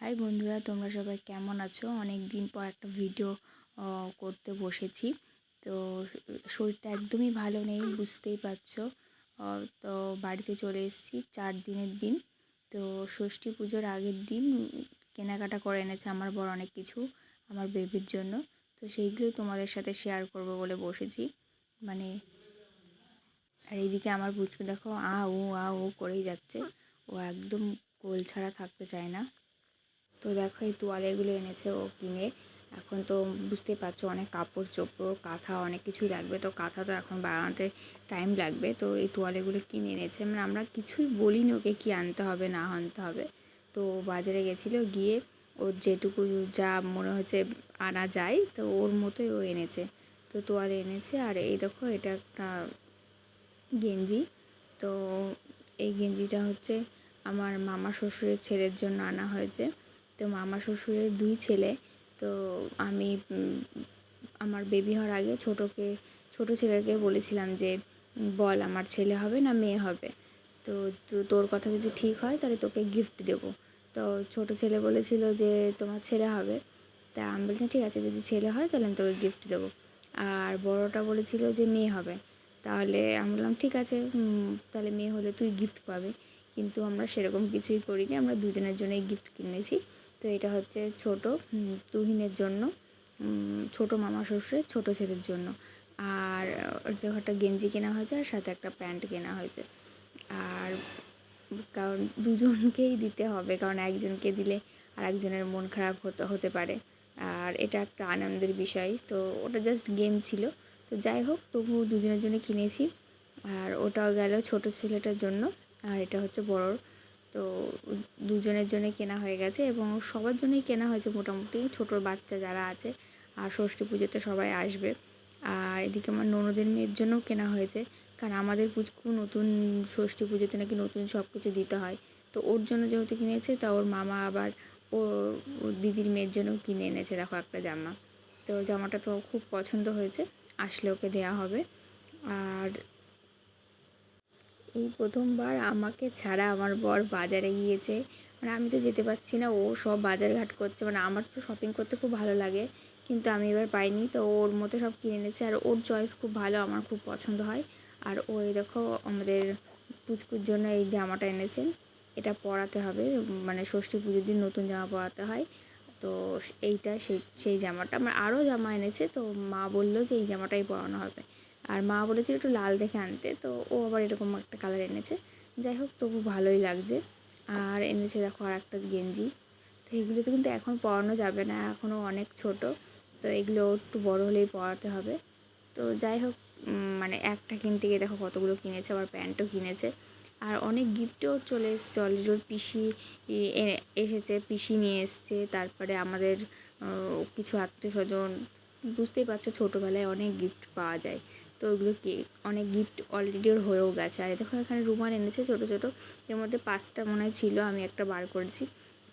High বন্ধুরা, তোমরা সবাই কেমন আছো? অনেক দিন পর একটা ভিডিও করতে বসেছি। তো, শরীরটা একদমই ভালো নেই, বুঝতেই পারছ। তো বাড়িতে চলে এসেছি চার দিনের দিন। তো ষষ্ঠী পুজোর আগের দিন কেনাকাটা করে এনেছে আমার বড় অনেক কিছু, আমার বেবির জন্য। তো সেইগুলোই তোমাদের সাথে শেয়ার করব বলে বসেছি। মানে আর এইদিকে আমার বুচকু দেখো, আ ও আ, ও করেই যাচ্ছে। ও একদম কোল ছাড়া থাকতে চায় না। তো দেখো এই তোয়ালেগুলো এনেছে ও কিনে। এখন তো বুঝতেই পারছ অনেক কাপড় চোপড়, কাঁথা অনেক কিছুই লাগবে। তো কাঁথা তো এখন বানাতে টাইম লাগবে। তো এই তোয়ালেগুলো কিনে এনেছে। মানে আমরা কিছুই বলিনি ওকে কী আনতে হবে, না আনতে হবে। তো বাজারে গেছিল, গিয়ে ওর যেটুকু যা মনে হচ্ছে আনা যায়, তো ওর মতোই ও এনেছে। তো তোয়ালে এনেছে। আর এই দেখো এটা একটা গেঞ্জি। তো এই গেঞ্জিটা হচ্ছে আমার মামা শ্বশুরের ছেলের জন্য আনা হয়েছে। তো মামা শ্বশুরের দুই ছেলে, তো আমি আমার বেবি হওয়ার আগে ছোটোকে, ছোটো ছেলেকে বলেছিলাম যে, বল আমার ছেলে হবে না মেয়ে হবে। তো তোর কথা যদি ঠিক হয় তাহলে তোকে গিফট দেবো। তো ছোট ছেলে বলেছিল যে, তোমার ছেলে হবে। তা আমি বলছি, ঠিক আছে, যদি ছেলে হয় তাহলে আমি তোকে গিফট দেবো। আর বড়টা বলেছিল যে, মেয়ে হবে। তাহলে আমি বললাম, ঠিক আছে তাহলে মেয়ে হলে তুই গিফট পাবে। কিন্তু আমরা সেরকম কিছুই করিনি, আমরা দুজনের জন্যই গিফট কিনেছি। তো এটা হচ্ছে ছোট তুহিনের জন্য ছোট মামা শ্বশুরের, ছোট ছেলের জন্য। আর একটা গেঞ্জি কেনা হয়েছে আর সাথে একটা প্যান্ট কেনা হয়েছে। আর কারণ দুজনকেই দিতে হবে, কারণ একজনকে দিলে আর একজনের মন খারাপ হতে হতে পারে। আর এটা একটা আনন্দের বিষয়, তো ওটা জাস্ট গেম ছিল। তো যাই হোক তবু দুজনের জন্য কিনেছি। আর ওটাও গেল ছোট ছেলেটার জন্য, আর এটা হচ্ছে বড়োর। তো দুজনের জন্য কেনা হয়ে গেছে এবং সবার জন্যই কেনা হয়েছে মোটামুটি। ছোটো বাচ্চা যারা আছে, আর ষষ্ঠী পুজোতে সবাই আসবে। আর এদিকে আমার ননদের মেয়ের জন্যও কেনা হয়েছে, কারণ আমাদের পুচকু নতুন, ষষ্ঠী পুজোতে নাকি নতুন সব কিছু দিতে হয়। তো ওর জন্য যেহেতু কিনেছে, তা ওর মামা আবার ও দিদির মেয়ের জন্য কিনে এনেছে, দেখো একটা জামা। তো জামাটা তো খুব পছন্দ হয়েছে, আসলে ওকে দেওয়া হবে। আর এই প্রথমবার আমাকে ছাড়া আমার বর বাজারে গিয়েছে। মানে আমি তো যেতে পারছি না, ও সব বাজার ঘাট করছে। মানে আমার তো শপিং করতে খুব ভালো লাগে, কিন্তু আমি এবার পাইনি। তো ওর মতো সব কিনে এনেছে আর ওর চয়েস খুব ভালো, আমার খুব পছন্দ হয়। আর ওই দেখো আমাদের পুচকুর জন্য এই জামাটা এনেছেন এটা পরাতে হবে মানে ষষ্ঠী পুজোর দিন নতুন জামা পরাতে হয়। তো এইটা সেই সেই জামাটা। আমার আরও জামা এনেছে, তো মা বলল যে এই জামাটাই পরানো হবে। আর মা বলেছিল একটু লাল দেখে আনতে, তো ও আবার এরকম একটা কালার এনেছে। যাই হোক, তবু ভালোই লাগছে। আর এনেছে দেখো আর একটা গেঞ্জি। তো এগুলো তো কিন্তু এখন পরানো যাবে না এখনও অনেক ছোট। তো এগুলো একটু বড় হলেই পরাতে হবে। তো যাই হোক মানে একটা কিনতে গিয়ে দেখো কতগুলো কিনেছে, আবার প্যান্টও কিনেছে। আর অনেক গিফটও চলে এসছে। অলরেডি ওর পিসি এসেছে, পিসি নিয়ে এসছে। তারপরে আমাদের কিছু আত্মীয় স্বজন, বুঝতেই পারছ ছোটোবেলায় অনেক গিফট পাওয়া যায়। তো ওগুলো কি, অনেক গিফট অলরেডি ওর হয়েও গেছে। আর দেখো এখানে রুমাল এনেছে ছোটো ছোটো, এর মধ্যে পাঁচটা মনে হয় ছিল, আমি একটা বার করেছি,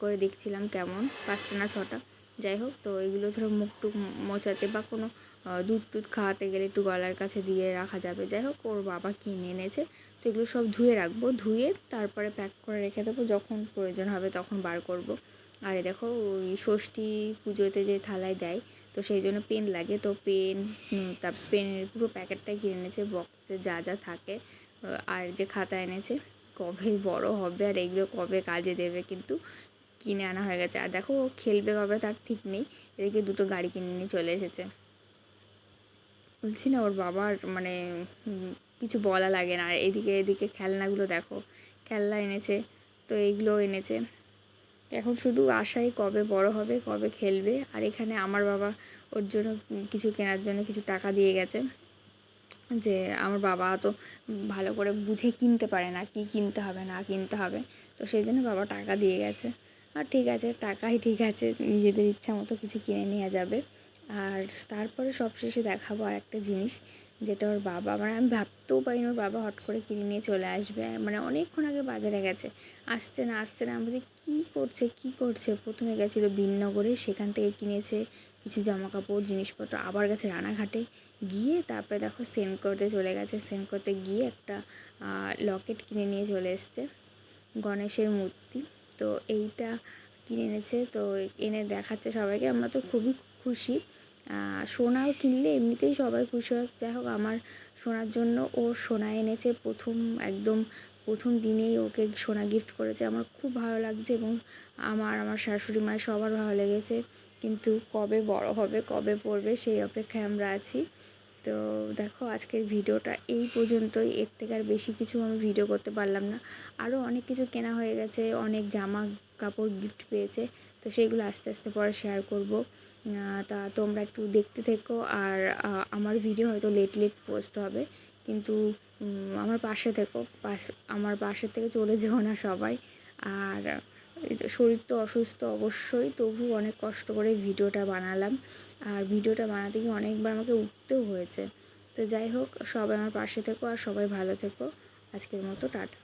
করে দেখছিলাম কেমন, পাঁচটা না ছটা। যাই হোক, তো এগুলো ধরো মুখ টুক মোচাতে বা কোনো দুধ টুধ খাওয়াতে গেলে একটু গলার কাছে দিয়ে রাখা যাবে। যাই হোক, ওর বাবা কিনে এনেছে, তো এগুলো সব ধুয়ে রাখব। ধুয়ে তারপরে প্যাক করে রেখে দেবো, যখন প্রয়োজন হবে তখন বার করব। আর দেখো ওই ষষ্ঠী পুজোতে যে থালায় দেয় তো সেই জন্য পেন লাগে। তো পেন তার পেনের পুরো প্যাকেটটাই কিনে এনেছে, বক্সে যা যা থাকে। আর যে খাতা এনেছে, কবে বড় হবে আর এগুলো কবে কাজে দেবে কিন্তু কিনে আনা হয়ে গেছে। আর দেখো খেলবে কবে তার ঠিক নেই। এদিকে দুটো গাড়ি কিনে নিয়ে চলে এসেছে। বলছি না ওর বাবার মানে কিছু বলা লাগে না। আর এদিকে এদিকে খেলনাগুলো দেখো। খেলনা এনেছে, তো এইগুলো এনেছে। এখন শুধু আশাই কবে বড় হবে, কবে খেলবে। আর এখানে আমার বাবা ওর জন্য কিছু কেনার জন্য কিছু টাকা দিয়ে গেছে। যে আমার বাবা তো ভালো করে বুঝে কিনতে পারে না, কি কিনতে হবে, না কিনতে হবে। তো সেই জন্য বাবা টাকা দিয়ে গেছে। আর ঠিক আছে, টাকাই ঠিক আছে, নিজেদের ইচ্ছা মতো কিছু কিনে নেওয়া যাবে। আর তারপরে সবশেষে দেখাবো আর একটা জিনিস। যেটা ওর বাবা মানে আমি ভাবতেও পারিনি ওর বাবা হট করে কিনে নিয়ে চলে আসবে। মানে অনেকক্ষণ আগে বাজারে গেছে। আসছে না আসছে না আমাদের কী করছে কী করছে? প্রথমে গেছিল বিননগরে, সেখান থেকে কিনেছে কিছু জামা কাপড় জিনিসপত্র, আবার গেছে রানাঘাটে। গিয়ে তারপরে দেখো সেন্ড করতে চলে গেছে। সেন্ড করতে গিয়ে একটা লকেট কিনে নিয়ে চলে এসছে, গণেশের মূর্তি। তো এইটা কিনে এনেছে, তো এনে দেখাচ্ছে সবাইকে। আমরা তো খুবই খুশি। সোনাও কিনলে এমনিতেই সবাই খুশি হয়। যাই হোক, আমার সোনার জন্য ও সোনা এনেছে প্রথম, একদম প্রথম দিনেই ওকে সোনা গিফট করেছে। আমার খুব ভালো লাগছে এবং আমার আমার শাশুড়ি মায়ের সবার ভালো লেগেছে। কিন্তু কবে বড় হবে, কবে পড়বে সেই অপেক্ষায় আমরা আছি। তো দেখো, আজকের ভিডিওটা এই পর্যন্তই। এর থেকে আর বেশি কিছু আমি ভিডিও করতে পারলাম না। আরও অনেক কিছু কেনা হয়ে গেছে, অনেক জামা কাপড় গিফট পেয়েছে। তো সেইগুলো আস্তে আস্তে পরে শেয়ার করব। তা তোমরা একটু দেখতে থেকো আর আমার ভিডিও হয়তো লেট লেট পোস্ট হবে। কিন্তু আমার পাশে থেকো। পাশ, আমার পাশে থেকে চলে যেও না সবাই। আর শরীর তো অসুস্থ অবশ্যই, তবু অনেক কষ্ট করে ভিডিওটা বানালাম। আর ভিডিওটা বানাতে গিয়ে অনেকবার আমাকে উঠতেও হয়েছে। তো যাই হোক, সবাই আমার পাশে থেকো আর সবাই ভালো থেকো। আজকের মতো টাটা।